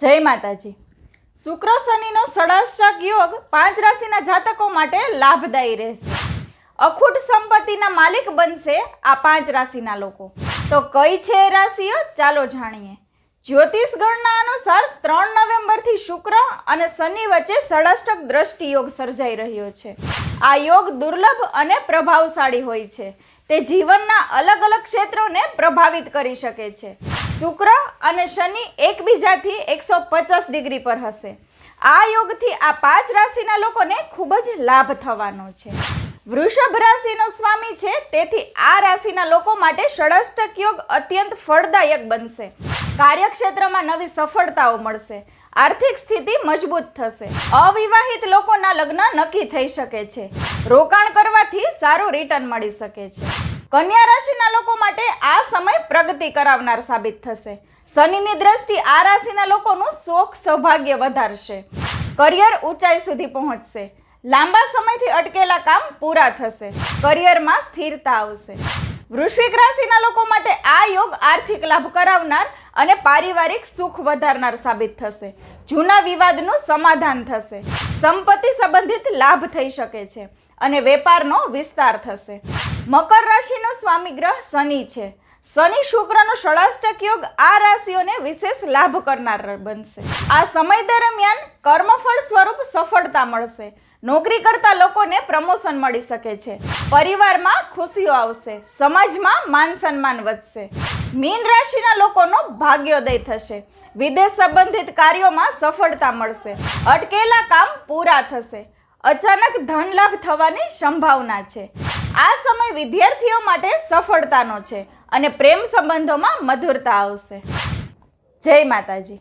જય માતાજી. શુક્ર શનિનો ષડાષ્ટક યોગ પાંચ રાશિના જાતકો માટે લાભદાયી રહેશે. અખૂટ સંપત્તિના માલિક બનશે આ પાંચ રાશિના લોકો. તો કઈ છે એ રાશિઓ? ચાલો જાણીએ. જ્યોતિષ ગણના અનુસાર ત્રણ નવેમ્બરથી શુક્ર અને શનિ વચ્ચે ષડાષ્ટક દ્રષ્ટિ યોગ સર્જાઈ રહ્યો છે. આ યોગ દુર્લભ અને પ્રભાવશાળી હોય છે. તે જીવનના અલગ અલગ ક્ષેત્રોને પ્રભાવિત કરી શકે છે. શુક્ર અને શનિ એકબીજાથી એકસો પચાસ ડિગ્રી પર હશે. આ યોગથી આ પાંચ રાશિના લોકોને ખૂબ જ લાભ થવાનો છે. વૃષભ રાશિનો સ્વામી છે, તેથી આ રાશિના લોકો માટે ષડષ્ટક યોગ અત્યંત ફળદાયક બનશે. કાર્યક્ષેત્રમાં નવી સફળતાઓ મળશે. આર્થિક સ્થિતિ મજબૂત થશે. અવિવાહિત લોકોના લગ્ન નક્કી થઈ શકે છે. રોકાણ કરવાથી સારું રિટર્ન મળી શકે છે. કન્યા રાશિના લોકો માટે આ સમય પ્રગતિ કરાવનાર સાબિત થશે. શનિની દ્રષ્ટિ આ રાશિના લોકોનું શોખ સૌભાગ્ય વધારશે. કરિયર ઊંચાઈ સુધી પહોંચશે. લાંબા સમયથી અટકેલા કામ પૂરા થશે. કરિયરમાં સ્થિરતા આવશે. વૃશ્વિક રાશિના લોકો માટે આ યોગ આર્થિક લાભ કરાવનાર અને પારિવારિક સુખ વધારનાર સાબિત થશે. જૂના વિવાદનું સમાધાન થશે. સંપત્તિ સંબંધિત લાભ થઈ શકે છે અને વેપારનો વિસ્તાર થશે. મકર રાશિનો સ્વામી ગ્રહ શનિ છે. શનિ શુક્રનો ષડાષ્ટક યોગ આ રાશિઓને વિશેષ લાભ કરનાર બનશે. આ સમય દરમિયાન કર્મફળ સ્વરૂપ સફળતા મળશે. નોકરી કરતા લોકોને પ્રમોશન મળી શકે છે. પરિવારમાં ખુશીઓ આવશે. સમાજમાં માન સન્માન વધશે. મીન રાશિના લોકોનો ભાગ્યોદય થશે. વિદેશ સંબંધિત કાર્યોમાં સફળતા મળશે. અટકેલા કામ પૂરા થશે. અચાનક ધન લાભ થવાની સંભાવના છે. આ સમય વિદ્યાર્થીઓ માટે સફળતાનો છે અને પ્રેમ સંબંધોમાં મધુરતા આવશે. જય માતાજી.